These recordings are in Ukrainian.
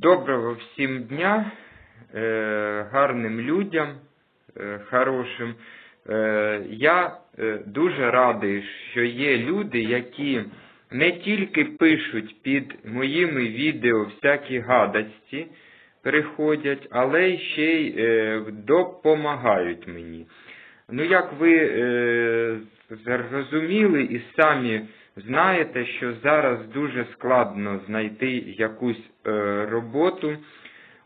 Доброго всім дня, е, гарним людям, е, хорошим. Е, Я дуже радий, що є люди, які не тільки пишуть під моїми відео всякі гадості, приходять, але ще й допомагають мені. Ну, як ви зрозуміли і самі знаєте, що зараз дуже складно знайти якусь е, роботу.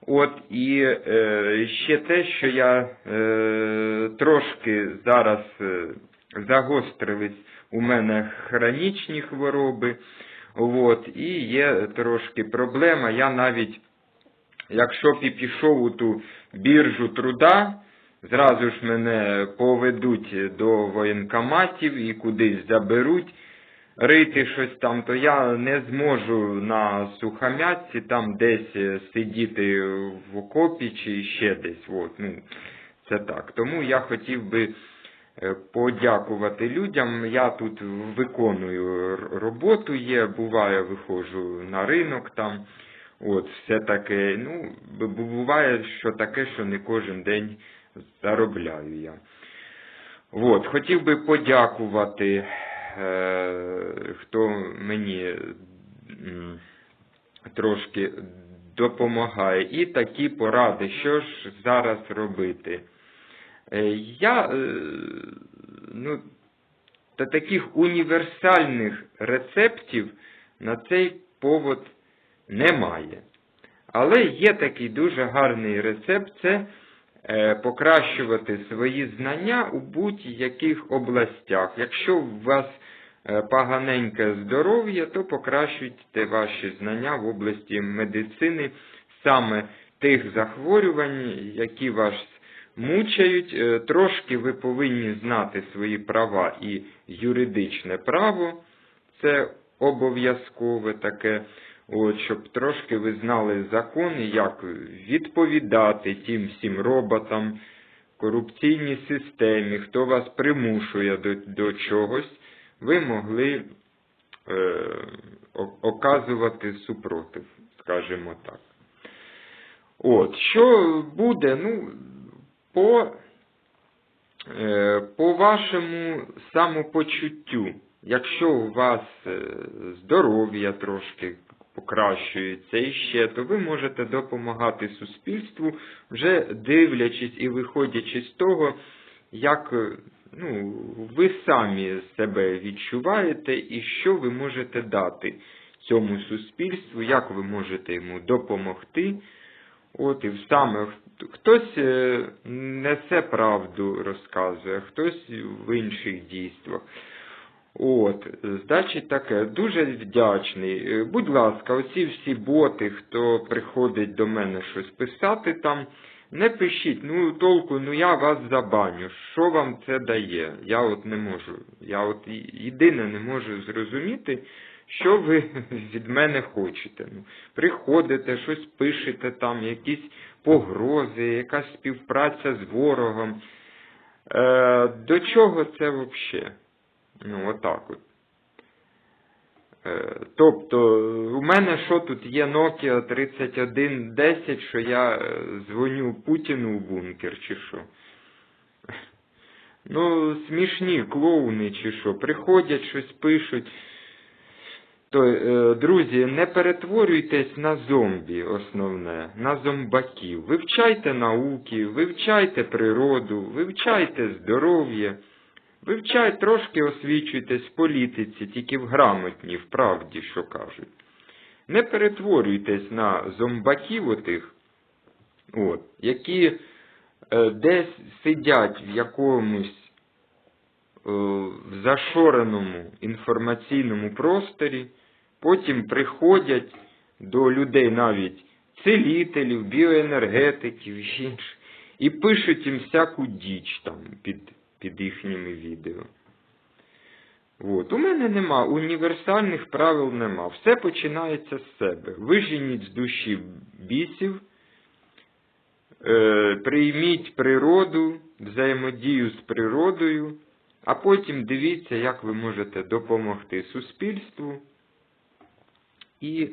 От і е, ще те, що я е, трошки зараз е, загострились у мене хронічні хвороби. От, і є трошки проблема. Я навіть, якщо б і пішов у ту біржу труда, зразу ж мене поведуть до воєнкоматів і кудись заберуть рити щось там, то я не зможу на сухомятці там десь е, сидіти в окопі чи ще десь. От, ну, це так. Тому я хотів би е, подякувати людям. Я тут виконую роботу є, буває, виходжу на ринок там. От, все таке, ну, буває, що таке, що не кожен день заробляю я. От, хотів би подякувати, хто мені трошки допомагає. І такі поради, що ж зараз робити. Е, Я, е, ну, та таких універсальних рецептів на цей повод немає. Але є такий дуже гарний рецепт це е, покращувати свої знання у будь-яких областях. Якщо у вас е, поганеньке здоров'я, то покращуйте ваші знання в області медицини саме тих захворювань, які вас мучають. Е, Трошки ви повинні знати свої права і юридичне право. Це обов'язкове таке. От, щоб трошки ви знали закони, як відповідати тим всім роботам, корупційній системі, хто вас примушує до, до чогось, ви могли е, оказувати супротив, скажімо так. От, що буде, ну, по, е, по вашому самопочуттю, якщо у вас е, здоров'я трошки покращується і ще, то ви можете допомагати суспільству, вже дивлячись і виходячи з того, як е, ну, ви самі себе відчуваєте і що ви можете дати цьому суспільству, як ви можете йому допомогти. От і саме хтось е, несе правду, розказує, хтось в інших дійствах. От, значить таке, дуже вдячний. Е, Будь ласка, оці всі боти, хто приходить до мене щось писати там, не пишіть, ну толку, ну я вас забаню. Що вам це дає? Я от не можу. Я от єдине не можу зрозуміти, що ви від мене хочете. Ну, приходите, щось пишете там, якісь погрози, якась співпраця з ворогом. Е, до чого це взагалі? Ну, отак от. Е, Тобто, у мене що тут є Nokia 3110, що я е, дзвоню Путіну в бункер, чи що? Ну, смішні клоуни, чи що, приходять, щось пишуть. То, е, друзі, не перетворюйтесь на зомбі, основне, на зомбаків. Вивчайте науки, вивчайте природу, вивчайте здоров'я. Вивчай, трошки освічуйтесь в політиці, тільки в грамотній, в правді, що кажуть. Не перетворюйтесь на зомбаків отих, от, які е, десь сидять в якомусь е, зашореному інформаційному просторі, потім приходять до людей навіть целителів, біоенергетиків і інших, і пишуть їм всяку діч там під, під їхніми відео. От. У мене нема, універсальних правил нема. Все починається з себе. Виженіть з душі бісів, е, прийміть природу, взаємодію з природою, а потім дивіться, як ви можете допомогти суспільству і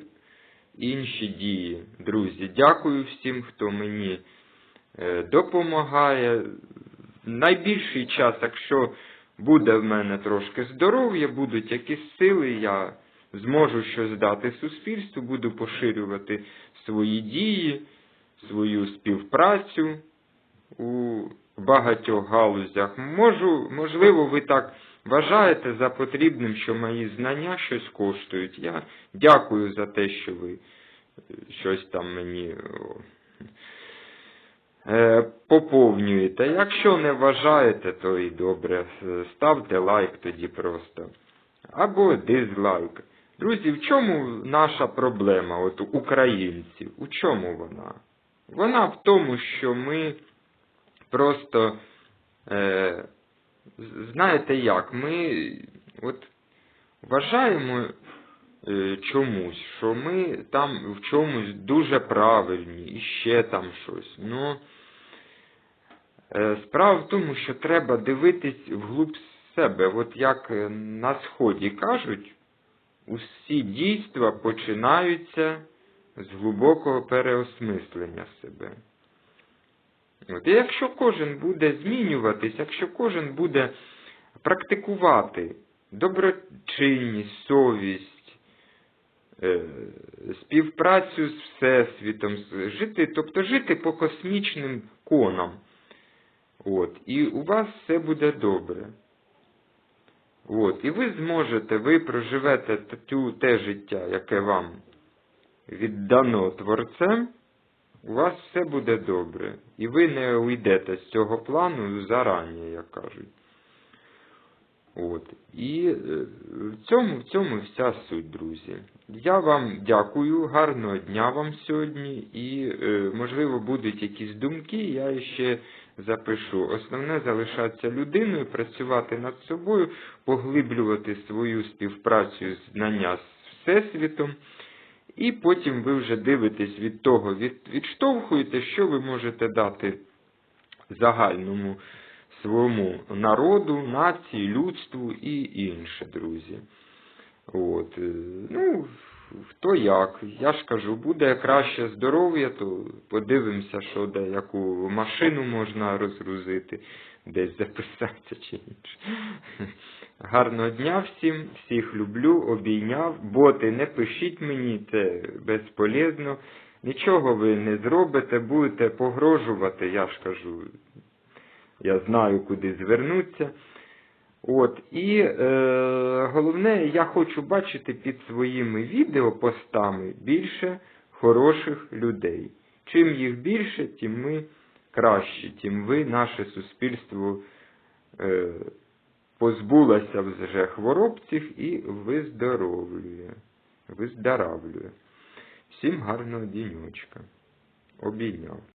інші дії. Друзі, дякую всім, хто мені е, допомагає. Найбільший час, якщо буде в мене трошки здоров'я, будуть якісь сили, я зможу щось дати суспільству, буду поширювати свої дії, свою співпрацю у багатьох галузях. Можу, можливо, ви так вважаєте за потрібним, що мої знання щось коштують. Я дякую за те, що ви щось там мені поповнюєте. Якщо не вважаєте, то і добре. Е, Ставте лайк тоді просто. Або дизлайк. Друзі, в чому наша проблема, от українців? У чому вона? Вона в тому, що ми просто, е, знаєте як, ми от вважаємо е, чомусь, що ми там в чомусь дуже правильні і ще там щось. Ну, е, справа в тому, що треба дивитись вглуб себе. От як е, на сході кажуть, усі дійства починаються з глибокого переосмислення себе. От. І якщо кожен буде змінюватись, якщо кожен буде практикувати доброчинність, совість, е, співпрацю з Всесвітом, жити, тобто жити по космічним конам, от, і у вас все буде добре. От, і ви зможете, ви проживете тю, те життя, яке вам віддано Творцем, у вас все буде добре. І ви не уйдете з цього плану зарані, як кажуть. От. І е, в цьому, в цьому вся суть, друзі. Я вам дякую, гарного дня вам сьогодні. І, е, можливо, будуть якісь думки, я ще запишу. Основне залишатися людиною, працювати над собою, поглиблювати свою співпрацю знання з Всесвітом. І потім ви вже дивитесь від того, від, відштовхуєте, що ви можете дати загальному своєму народу, нації, людству і інше, друзі. От. е, Ну, хто як. Я ж кажу, буде краще здоров'я, то подивимося, що де яку машину можна розгрузити, десь записатися чи інше. Гарного дня всім, всіх люблю, обійняв. Боти, не пишіть мені, це безполезно. Нічого ви не зробите, будете погрожувати, я ж кажу. Я знаю, куди звернутися. От, і е, головне, я хочу бачити під своїми відеопостами більше хороших людей. Чим їх більше, тим ми краще, тим ви, наше суспільство, е, позбулося вже хворобців і виздоровлює, виздоравлює. Всім гарного діньочка. Обійняв.